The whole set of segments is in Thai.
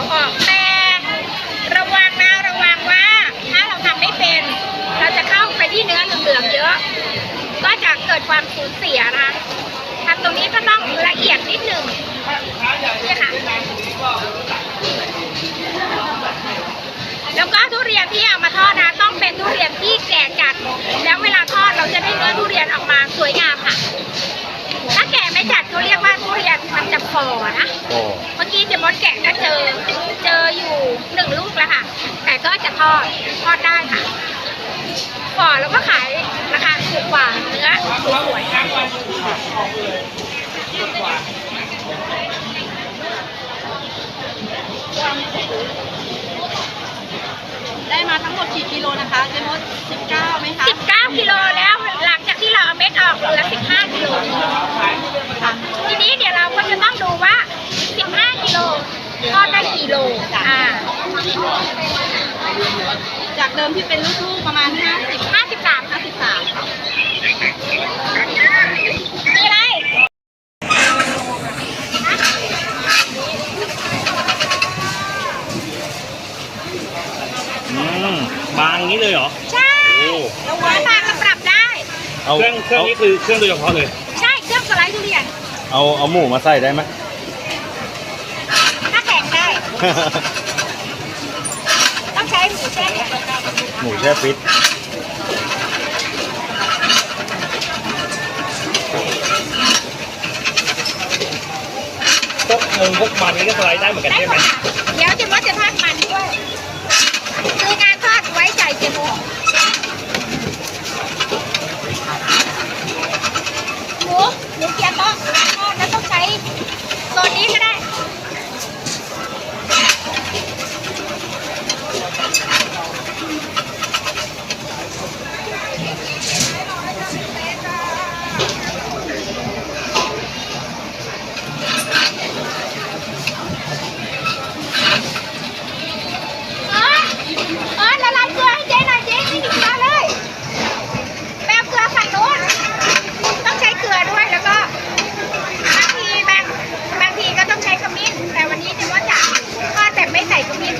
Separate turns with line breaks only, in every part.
าวออกแต่ระวังนะระวังว่า ถ้าเราทำไม่เป็น เราจะเข้าไปที่เนื้อเหลืองๆเยอะ ก็จะเกิดความสูญเสียนะคะทำตรงนี้ก็ต้องละเอียดนิดหนึ่งนี่ค่ะแล้วก็ทุเรียนที่เอามาทอดนะต้องเป็นทุเรียนที่แก่จัด แล้วเวลาทอดเราจะได้เนื้อทุเรียนออกมาสวยงามค่ะ มันจะฝ่อนะ
โอ้
เมื่อกี้เจมดแกะก็เจอ เจออยู่หนึ่งลูกแล้วค่ะ แต่ก็จะทอด ทอดได้ค่ะฝ่อแล้วก็ขายราคาถูกกว่าเนื้อสวยๆ
ได้มาทั้งหมดกี่กิโลนะคะ เจมด19ไหมคะ
19กิโลแล้วหลังจากที่เราเอาเม็ดออกเหลือ 15กิโล
ค่ะ
ทีนี้เดี๋ยวเราก็จะต้องดูว่า 15กิโลทอดได้กี่โลอ่า
จากเดิมที่เป็นลูกๆประมาณ50
53
53ค่ะ
มีอะไร
อืมบางอย่างนี้เลยเหรอ
ใช่
โอ้
เราไว้มาก็ปรับได้
เอา
เครื่องเครื่องนี้คือเครื่องโดยเฉพาะเลย
ใช่เครื่องสไลด์ทุเรียน
เอาเอาหมูมาใส่ได้ไหม
ถ้าแข็งได้ ต้องใช้หมูแช่แข็ง
หมูแช่ฟิต
พวกมงพวกมันนี่ก็สไลด์ได้เหมือนกัน
ได้
ใช่
หม
ไหม
ดค่ะเดี๋ยวเจะว่าจะทอดมันด้วย คืองานทอดไว้ใจเจมุกหมูหมูเกี๊ยวต้องทอดแล้วต้องใช้ตัวนี้ก็ได้ เออเออละลายเกลือให้เจ๊หน่อยเจ๊ไม่ถึงมาเลยแปลเกลือฝั่งโน้นต้องใช้เกลือด้วยแล้วก็บางทีบางบางทีก็ต้องใช้ขมิ้น แต่วันนี้เจ๊ว่าจะทอดแบบไม่ใส่ขมิ้น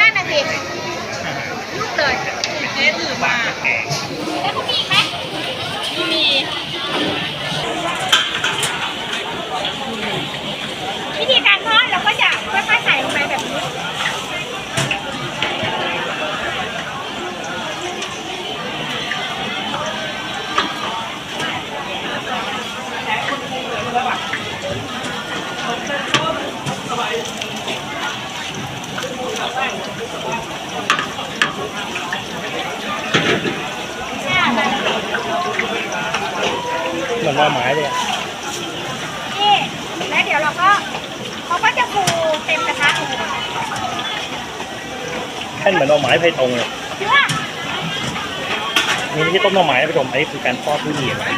นั่นน่ะสิลูกเลย
เจ๊ถือมา
แล้วคุณมีอีกไหม
มี
วิธีการทอดเราก็จะค่อยๆใส่ลงไปแบบนี้
เหมือนว่าไม้เลยอะ
นี่แล้วเดี๋ยวเราก็เขาก็จะฟูเต็มกระทะเลย
แค่นเหมือนเอาไม้ไผ่ตรงเลย
เชื่อ
นี่ไม่ใช่ต้มหน่อไม้นะผู้ชมอันนี้คือการทอดทุเรียนไว้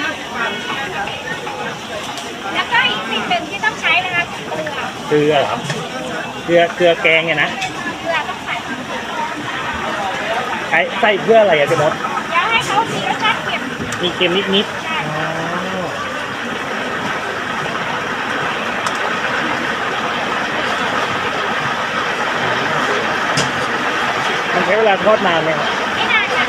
แล้วก็อีกสิ่งหนึ่งที่ต้องใช้นะคะเกลือ
เกลือเหรอครับเกลือเกลือแกงเนี่ยนะ
เกลือต้องใส่
ใช้ใส่เพื่ออะไรอะเจ๊มด
เดี๋ยวให้เขามีรสชาติเค็ม
มีเค็มนิด
ใช่
ๆอ๋อมันใช้เวลาทอดนานไหมครับ
ไม่นานค่ะ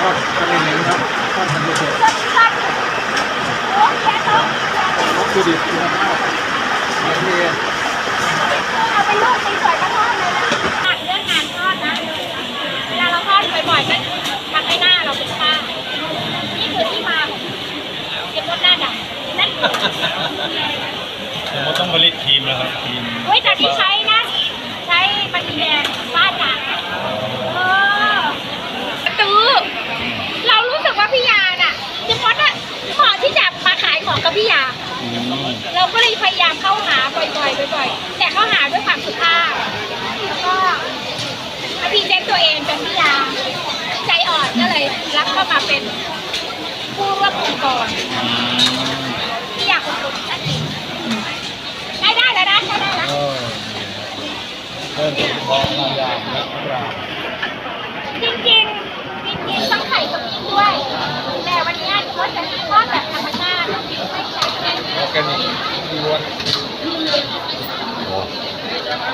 ทอดทอดในนี้ครับทอดทำเฉย
สดสดโอ้แค่ต้ม
ๆวัตถุดิบคุณภาพโอเค
เอาเป็นลูกสวยๆก็ทอดเลยนะเรื่องงานทอดนะ เวลาเราทอดบ่อยๆก็ทำให้หน้าเราเป็นฝ้านี่คือที่มาของเจ็บมดหน้าดำนั่น คือ
มันต้องผลิตครีมแล้วครับครีม
เฮ้ยแต่ที่ใช้นะ ใช้ปฏิแดงบ้าจังเออตือเรารู้สึกว่าพี่ยาน่ะเจะมดอะเหมาะที่จะมาขายของกับพี่ยา
อืม
เราก็เลยพยายามเข้าหาบ่อยๆบ่อยๆแต่เข้าหาด้วยความสุภาพแล้วก็มาพรีเซนต์ตัวเองเป็นพี่ยาใจอ่อนก็เลยรับเข้ามาเป็นผู้ร่วมองค์กรพี่ ขรามจริงจริงจริงต้องใส่กับนี่ด้วย แต่วั
นนี้ก็
จะ
ทอดแบบธรรมชา
ติไม่ใส่แป้งอแกนิกล้วน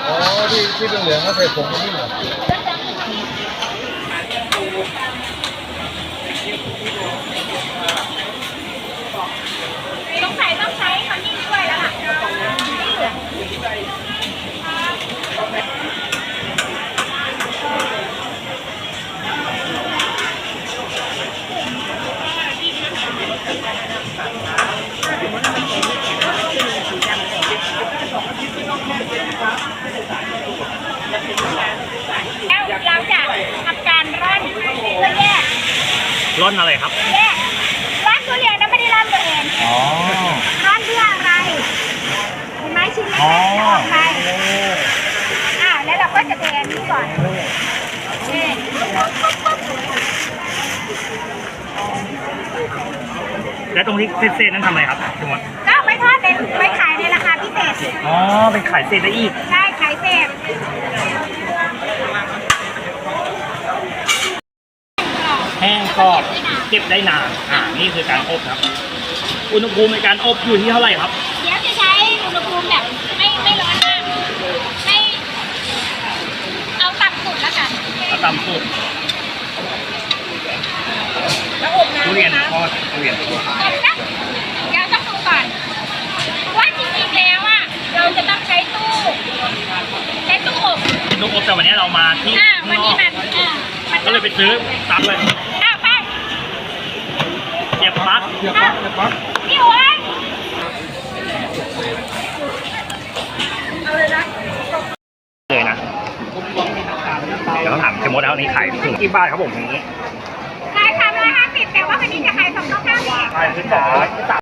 อ๋อที่ที่เหลืองๆก็ใส่ผงนี่เหรอ
ร่อนอะไรครับ
แยกร่อนทุเรียนนะไม่ได้ร่อนตัวเอง
อ๋อ
ร่อนเพื่ออะไรเห็นไหมชิ้นเล็ก
อ๋อ
ๆจะออกไปอ่าแล้วเราก็จะเทอันนี้ก่อนนี่
แล้วตรงนี้เศษๆนั้นทำอะไรครับทุกคน
ก็เอาไปทอดในไปขายในราคาพิเศษ
อ๋อเป็นขายเศษได้อีก
ได้ขายเศษ
แห้ง ก็เก็บได้นาน อ่า นี่คือการอบครับ อุณหภูมิในการอบอยู่ที่เท่าไหร่ครับ
เดี๋ยวจะใช้อุณหภูมิแบบไม่ไม่ร้อนมากให้เอาต่ำสุดแล้วกัน
เอาต่ำสุด
แล้วอบน้ำ
ทุ
ไหม
เรียน
คะ
ทอดทุเรียนทอด
อบนะเดี๋ยวต้องดูก่อนว่าจริงๆแล้วอะเราจะต้องใช้ตู้ใช้ตู้อบ
ลูกอบแต่วันนี้เรามาที่
อ่า
ข้าง
วัน
น
นี้
อก
มันอ่ามัน
ก็เลยไปซื้อตับเลย เดี๋
ยว
น
ลยนะเดี๋ยวเขาถามเจมดแล้วนี้ขายถึงที่บ้านครับผมอย่านี้
ขายสามร้อยห้าสิบแต่ว่าวั
น
นี้จะขายสองเก้าเก้า
สิบ